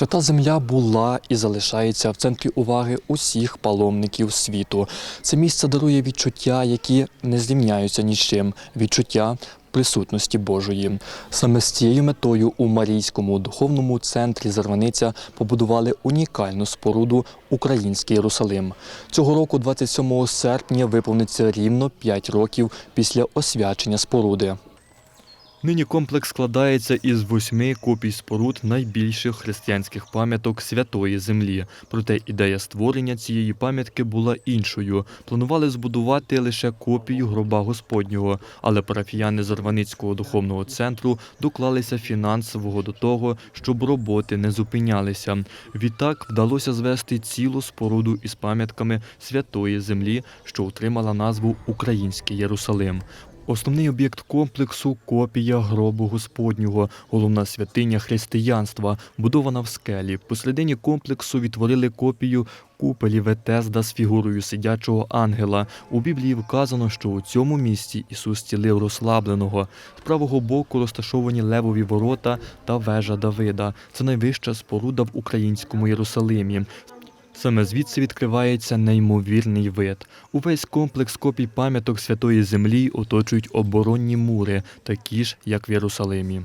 Свята земля була і залишається в центрі уваги усіх паломників світу. Це місце дарує відчуття, які не зрівняються ні з чим. Відчуття присутності Божої. Саме з цією метою у Марійському духовному центрі Зарваниця побудували унікальну споруду Український Єрусалим. Цього року, 27 серпня, виповниться рівно 5 років після освячення споруди. Нині комплекс складається із восьми копій споруд найбільших християнських пам'яток святої землі. Проте ідея створення цієї пам'ятки була іншою. Планували збудувати лише копію гроба Господнього, але парафіяни Зарваницького духовного центру доклалися фінансового до того, щоб роботи не зупинялися. Відтак вдалося звести цілу споруду із пам'ятками святої землі, що отримала назву Український Єрусалим. Основний об'єкт комплексу копія гробу Господнього, головна святиня християнства, будована в скелі. Посередині комплексу відтворили копію купелі Ветезда з фігурою сидячого ангела. У Біблії вказано, що у цьому місці Ісус цілив розслабленого. З правого боку розташовані левові ворота та вежа Давида. Це найвища споруда в українському Єрусалимі. Саме звідси відкривається неймовірний вид. Увесь комплекс копій пам'яток святої землі оточують оборонні мури, такі ж, як в Єрусалимі.